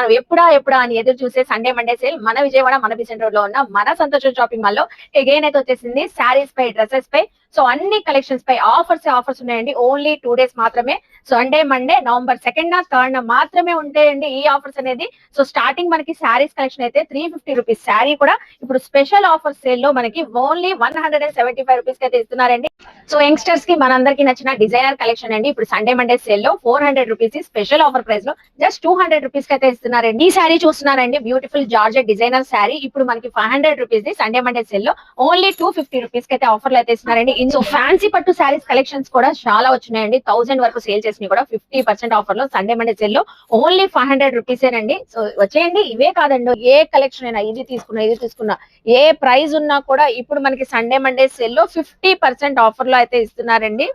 మనం ఎప్పుడా ఎప్పుడా అని ఎదురు చూసే సండే మండే సేల్ మన విజయవాడ మన బిసెంట్ రోడ్లో ఉన్న మన సంతోషం షాపింగ్ మాల్లో ఎగైన్ అయితే వచ్చేసింది. శారీస్ పై డ్రెస్సెస్ పై. సో అన్ని కలెక్షన్స్ పై ఆఫర్స్ ఆఫర్స్ ఉన్నాయండి. ఓన్లీ టూ డేస్ మాత్రమే. Sunday Monday November second third మాత్రమే ఉంటాయండి ఈ ఆఫర్స్ అనేది. సో స్టార్టింగ్ మనకి శారీస్ కలెక్షన్ అయితే త్రీ ఫిఫ్టీ రూపీస్ శారీ కూడా ఇప్పుడు స్పెషల్ ఆఫర్ సేల్లో మనకి only one hundred and seventy five rupees అయితే ఇస్తున్నారండి. సో యంగ్స్టర్స్కి మనందరికి నచ్చిన డిజైనర్ కలెక్షన్ అండి. ఇప్పుడు సండే మండే సేల్లో four hundred rupees special offer ప్రైస్లో జస్ట్ టూ హండ్రెడ్ రూపీస్కి అయితే ఇస్తున్నారండి. ఈ శారీ చూస్తున్నారండి. బ్యూటిఫుల్ జార్జెట్ డిజైనర్ శారీ ఇప్పుడు మనకి five hundred rupees the Sunday Monday సేల్లో ఓన్లీ టూ ఫిఫ్టీ రూపీస్కి అయితే ఆఫర్ అయితే ఇస్తున్నారండి. సో ఫ్యాన్సీ పట్టు శారీస్ కలెక్షన్స్ కూడా చాలా వచ్చినాయండి. థౌసండ్ వరకు సేల్ చేసినవి కూడా ఫిఫ్టీ పర్సెంట్ ఆఫర్లో సండే మండే సేల్లో ఓన్లీ ఫైవ్ హండ్రెడ్ రూపీస్ ఏనండి సో వచ్చేయండి. ఇవే కాదండి. ఏ కలెక్షన్ అయినా ఇది తీసుకున్నా ఇది తీసుకున్నా ఏ ప్రైస్ ఉన్నా కూడా ఇప్పుడు మనకి సండే మండే సేల్లో ఫిఫ్టీ పర్సెంట్ ఆఫర్లో అయితే ఇస్తున్నారండి.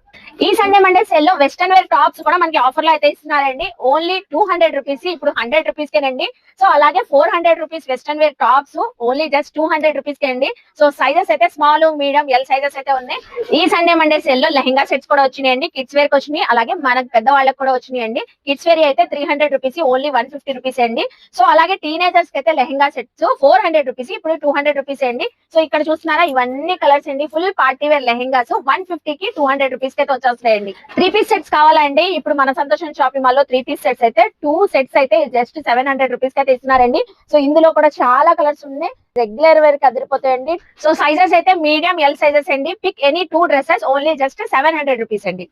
ఈ సండే మండే సెల్లో వెస్టర్న్ వేర్ టాప్స్ కూడా మనకి ఆఫర్లో అయితే ఇస్తున్నారండి. ఓన్లీ టూ హండ్రెడ్ రూపీస్ ఇప్పుడు హండ్రెడ్ రూపీస్ కేనండి. సో అలాగే four hundred rupees western wear tops only just two hundred rupees కేనండి. So sizes అయితే స్మాల్ మీడియం ఎల్ సైజెస్ అయితే ఉన్నాయి. ఈ సండే మండే సెల్లో లెహంగా సెట్స్ కూడా వచ్చినాయండి. కిడ్స్ వేర్కి వచ్చినాయి. అలాగే మనకు పెద్ద వాళ్ళకి కూడా వచ్చినాయండి. కిడ్స్ వేర్ అయితే three hundred rupees only one fifty rupees అండి. సో అలాగే టీనేజర్స్కి అయితే lehenga sets four hundred rupees ఇప్పుడు టూ హండ్రెడ్ రూపీస్ అండి. సో ఇక్కడ చూస్తున్నారా? ఇవన్నీ కలర్స్ అండి. Full party wear lehengas one fifty కి టూ హండ్రెడ్ రూపీస్ అయితే వచ్చేస్తాయండి త్రీ పీస్ సెట్స్ కావాలండి. ఇప్పుడు మన సంతోషం షాపింగ్ మాల్లో త్రీ పీస్ సెట్స్ అయితే టూ సెట్స్ అయితే జస్ట్ సెవెన్ హండ్రెడ్ రూపీస్ అయితే ఇస్తున్నారండి. సో ఇందులో కూడా చాలా కలర్స్ ఉన్నాయి. రెగ్యులర్ వేర్కి అదిరిపోతాయండి. సో సైజెస్ అయితే మీడియం ఎల్ సైజెస్ అండి. Pick any two dresses only just seven hundred rupees అండి.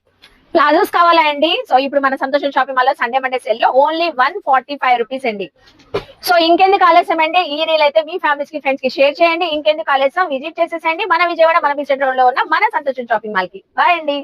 ప్లాజోస్ కావాలా అండి సో ఇప్పుడు మన సంతోషం షాపింగ్ మాల్లో సండే మండే సెల్లో only one forty five rupees అండి. సో ఇంకెందుకు ఆలస్యం అంటే ఈ రీల్ అయితే మీ ఫ్యామిలీస్కి ఫ్రెండ్స్కి షేర్ చేయండి. ఇంకెందుకు ఆలస్యం? విజిట్ చేసేసండి మన విజయవాడ మన బిసెంట్ రోడ్లో ఉన్న మన సంతోషం షాపింగ్ మాల్కి. బాయ్ అండి.